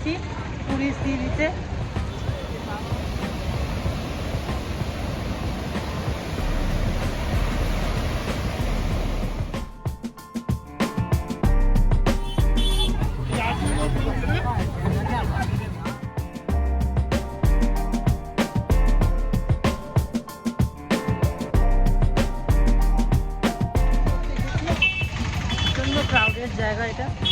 বেরিয়েছি পুরী সি জায়গা এটা।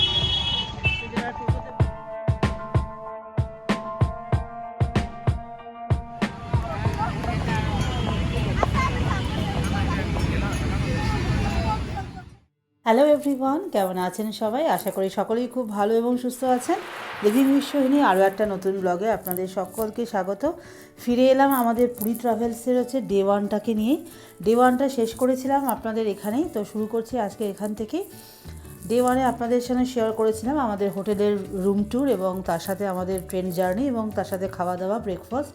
হ্যালো এভরিওয়ান কেমন আছেন সবাই? আশা করি সকলেই খুব ভালো এবং সুস্থ আছেন। দিদির বিশ্বহিনী আরও একটা নতুন ব্লগে আপনাদের সকলকে স্বাগত। ফিরে এলাম আমাদের পুরী ট্রাভেলসের হচ্ছে ডে ওয়ানটাকে নিয়ে। ডে ওয়ানটা শেষ করেছিলাম আপনাদের এখানেই, তো শুরু করছি আজকে এখান থেকে ডে ওয়ানে আপনাদের সঙ্গে শেয়ার করেছিলাম আমাদের হোটেলের রুম ট্যুর এবং তার সাথে আমাদের ট্রেন জার্নি এবং তার সাথে খাওয়া দাওয়া ব্রেকফাস্ট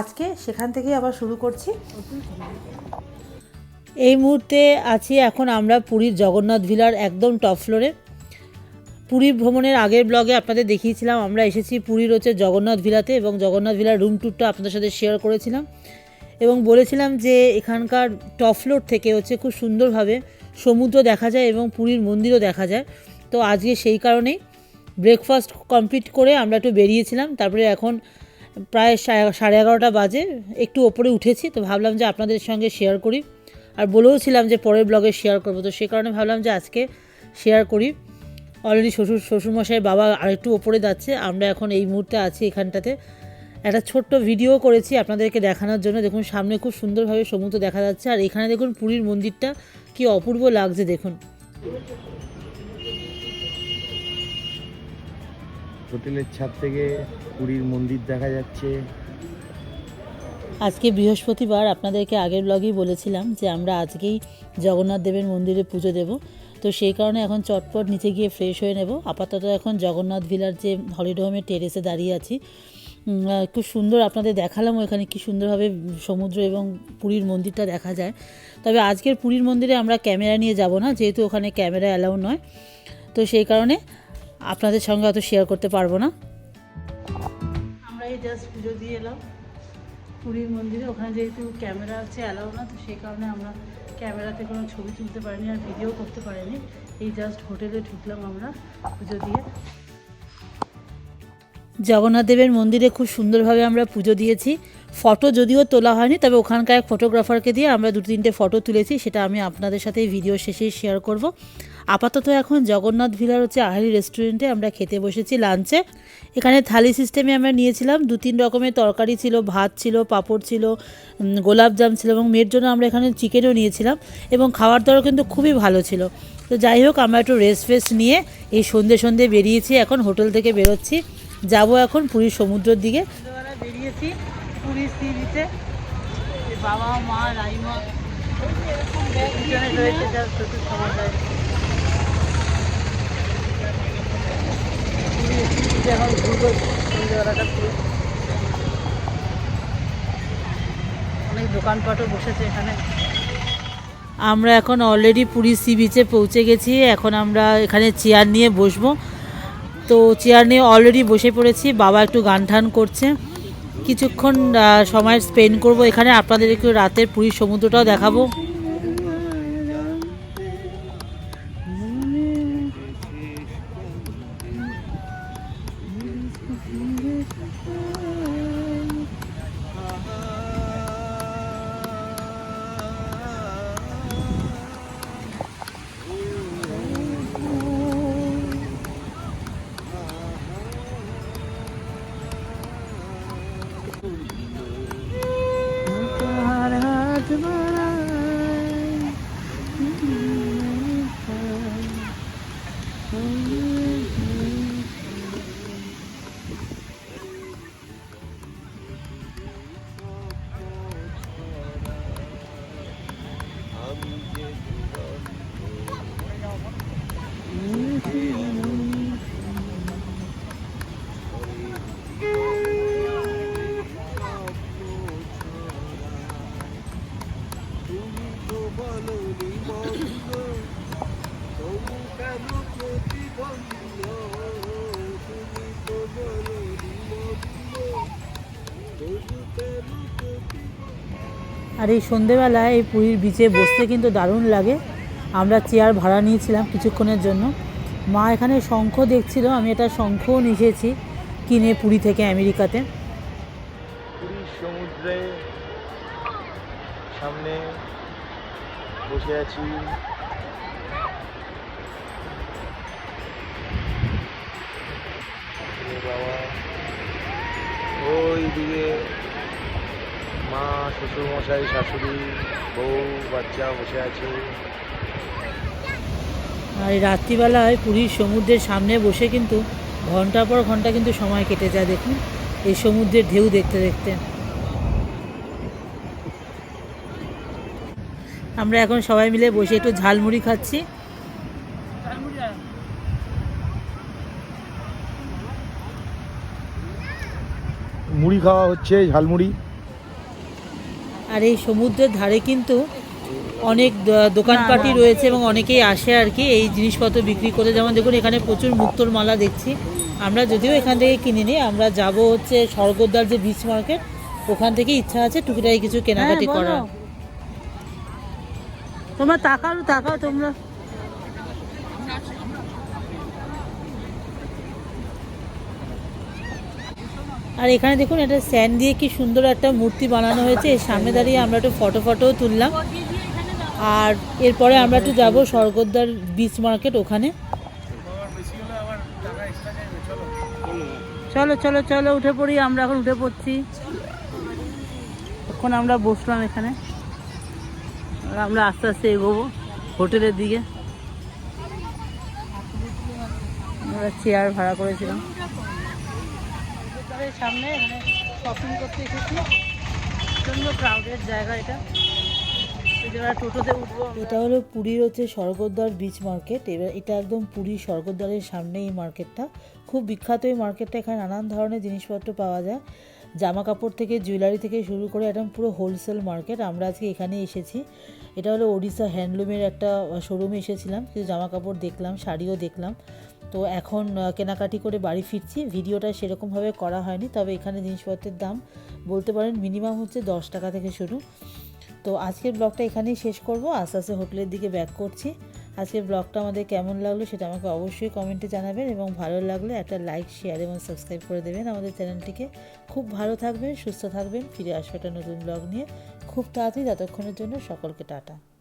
আজকে সেখান থেকেই আবার শুরু করছি। এই মুহূর্তে আছি এখন আমরা পুরীর জগন্নাথ ভিলার একদম টপ ফ্লোরে পুরী ভ্রমণের আগের ব্লগে আপনাদের দেখিয়েছিলাম, আমরা এসেছি পুরীর হচ্ছে জগন্নাথ ভিলাতে এবং জগন্নাথ ভিলার রুম ট্যুরটা আপনাদের সাথে শেয়ার করেছিলাম। এবং বলেছিলাম যে এখানকার টপ ফ্লোর থেকে হচ্ছে খুব সুন্দরভাবে সমুদ্র দেখা যায় এবং পুরীর মন্দিরও দেখা যায়। তো আজকে সেই কারণেই ব্রেকফাস্ট কমপ্লিট করে আমরা একটু বেরিয়েছিলাম, তারপরে এখন প্রায় সাড়ে এগারোটা বাজে, একটু ওপরে উঠেছি, তো ভাবলাম যে আপনাদের সঙ্গে শেয়ার করি। আর বলেও ছিলাম যে পরের ব্লগে শেয়ার করব। তো সে কারণে ভাবলাম যে আজকে শেয়ার করি। অলরেডি শ্বশুর, শ্বশুরমশাই বাবা আরেকটু ওপরে যাচ্ছে। আমরা এখন এই মুহূর্তে আছি এখানটাতে। একটা ছোট্ট ভিডিও করেছি আপনাদেরকে দেখানোর জন্য। দেখুন, সামনে খুব সুন্দরভাবে সমুদ্র দেখা যাচ্ছে। আর এখানে দেখুন, পুরীর মন্দিরটা কি অপূর্ব লাগছে, দেখুন। হোটেলের ছাদ থেকে পুরীর মন্দির দেখা যাচ্ছে। আজকে বৃহস্পতিবার আপনাদেরকে আগের ব্লগেই বলেছিলাম যে আমরা আজকেই জগন্নাথ দেবের মন্দিরে পুজো দেব। তো সেই কারণে এখন চটপট নিচে গিয়ে ফ্রেশ হয়ে নেব। আপাতত এখন জগন্নাথ ভিলার যে হলিডে হোমের টেরেসে দাঁড়িয়ে আছি। খুব সুন্দর আপনাদের দেখালাম ওখানে কি সুন্দরভাবে সমুদ্র এবং পুরীর মন্দিরটা দেখা যায়। তবে আজকের পুরীর মন্দিরে আমরা ক্যামেরা নিয়ে যাব না, যেহেতু ওখানে ক্যামেরা অ্যালাউ নয়। তো সেই কারণে আপনাদের সঙ্গে অত শেয়ার করতে পারব না। আমরা এই জাস্ট পুজো দিয়ে এলাম। পুরীর মন্দিরে, ওখানে যেহেতু ক্যামেরা আছে অ্যালাউ না, তো সেই কারণে আমরা ক্যামেরাতে কোনো ছবি তুলতে পারিনি আর ভিডিও করতে পারিনি। এই জাস্ট হোটেলে ঢুকলাম আমরা পুজো দিয়ে। জগন্নাথ দেবের মন্দিরে খুব সুন্দরভাবে আমরা পুজো দিয়েছি। ফটো যদিও তোলা হয়নি, তবে ওখানকার এক ফটোগ্রাফারকে দিয়ে আমরা দু তিনটে ফটো তুলেছি, সেটা আমি আপনাদের সাথে ভিডিও শেষেই শেয়ার করব। আপাতত এখন জগন্নাথ ভিলার হচ্ছে আহারি রেস্টুরেন্টে আমরা খেতে বসেছি লাঞ্চে এখানে থালি সিস্টেমে আমরা নিয়েছিলাম, দু তিন রকমের তরকারি ছিল, ভাত ছিল, পাঁপড় ছিল গোলাপজাম ছিল এবং মেয়ের জন্য আমরা এখানে চিকেনও নিয়েছিলাম এবং খাওয়ার দাওয়ার কিন্তু খুবই ভালো ছিল। তো যাই হোক, আমরা একটু রেস্ট ফেস্ট নিয়ে এই সন্ধে সন্ধে বেরিয়েছি, এখন হোটেল থেকে বেরোচ্ছি। যাব এখন পুরীর সমুদ্রের দিকে। বেরিয়েছি বাবা, মা, রাইমা। অনেক দোকানপাটও বসেছে এখানে। আমরা এখন অলরেডি পুরী সি বিচে পৌঁছে গেছি। এখন আমরা এখানে চেয়ার নিয়ে বসবো। তো চেয়ার নিয়ে অলরেডি বসে পড়েছি। বাবা একটু গান টান করছে। কিছুক্ষণ সময় স্পেন্ড করব। এখানে আপনাদের একটু রাতের পুরীর সমুদ্রটাও দেখাবো। আর এই সন্ধেবেলায় এই পুরীর বিচে বসতে কিন্তু দারুণ লাগে। আমরা চেয়ার ভাড়া নিয়েছিলাম কিছুক্ষণের জন্য। মা এখানে শঙ্খ দেখছিল, আমি একটা শঙ্খও নিয়েছি কিনে পুরী থেকে আমেরিকাতে। সমুদ্রে সামনে বসে আছি। বাবা। ওই দিকে মা শ্বশুর মশাই শাশুড়ি, বউ, বাচ্চা বসে আছে। আর এই রাত্রিবেলায় পুরীর সমুদ্রের সামনে বসে কিন্তু ঘণ্টার পর ঘণ্টা কিন্তু সময় কেটে যায় দেখুন। এই সমুদ্রের ঢেউ দেখতে দেখতে। আমরা এখন সবাই মিলে বসে একটু ঝালমুড়ি খাচ্ছি। মুড়ি খাওয়া হচ্ছে ঝালমুড়ি। আর এই সমুদ্রের ধারে কিন্তু অনেক দোকানপাটি রয়েছে এবং অনেকেই আসে আর কি এই জিনিসপত্র বিক্রি করে যেমন দেখুন এখানে প্রচুর মুক্তোর মালা দেখছি। আমরা যদিও এখান থেকে কিনিনি আমরা যাব হচ্ছে স্বর্গদ্বার যে বিচ মার্কেট ওখান থেকে ইচ্ছা আছে টুকিটাকি কিছু কেনাকাটি করার। তোমরা তাকাও তাকাও তোমরা। আর এখানে দেখুন এটা স্যান্ড দিয়ে কি সুন্দর একটা মূর্তি বানানো হয়েছে। এর সামনে দাঁড়িয়ে আমরা একটু ফটো ফটোও তুললাম। আর এরপরে আমরা একটু যাব স্বর্গদ্বার বিচ মার্কেট ওখানে। চলো চলো চলো, উঠে পড়ি, আমরা এখন উঠে পড়ছি। এখন আমরা বসলাম এখানে। আমরা আস্তে আস্তে এগোবো হোটেলের দিকে। আমরা চেয়ার ভাড়া করেছিলাম। সামনে শপিং করতে এসেছি। প্রচণ্ড ক্রাউডেড জায়গা এটা। এটা হলো পুরীর হচ্ছে স্বর্গদ্বার বিচ মার্কেট এবার এটা একদম পুরী স্বর্গদ্বারের সামনে এই মার্কেটটা খুব বিখ্যাত এই মার্কেটটা এখানে নানান ধরনের জিনিসপত্র পাওয়া যায়। জামা কাপড় থেকে জুয়েলারি থেকে শুরু করে একদম পুরো হোলসেল মার্কেট আমরা আজকে এখানে এসেছি। এটা হলো ওড়িশা হ্যান্ডলুমের একটা শোরুমে এসেছিলাম। কিছু জামা কাপড় দেখলাম, শাড়িও দেখলাম। তো এখন কেনাকাটি করে বাড়ি ফিরছি। ভিডিওটা সেরকমভাবে করা হয়নি, তবে এখানে জিনিসপত্রের দাম বলতে পারেন মিনিমাম হচ্ছে দশ টাকা থেকে শুরু। তো আজকের ব্লগটা এখানেই শেষ করব। আস্তে আস্তে হোটেলের দিকে ব্যাক করছি। আজকের ব্লগটা আমাদের কেমন লাগল সেটা আমাকে অবশ্যই কমেন্টে জানাবেন এবং ভালো লাগলে একটা লাইক শেয়ার এবং সাবস্ক্রাইব করে দেবেন আমাদের চ্যানেলটিকে খুব ভালো থাকবেন, সুস্থ থাকবেন, ফিরে আসব একটা নতুন ব্লগ নিয়ে। খুব তাড়াতাড়ি, ততক্ষণের জন্য সকলকে টাটা।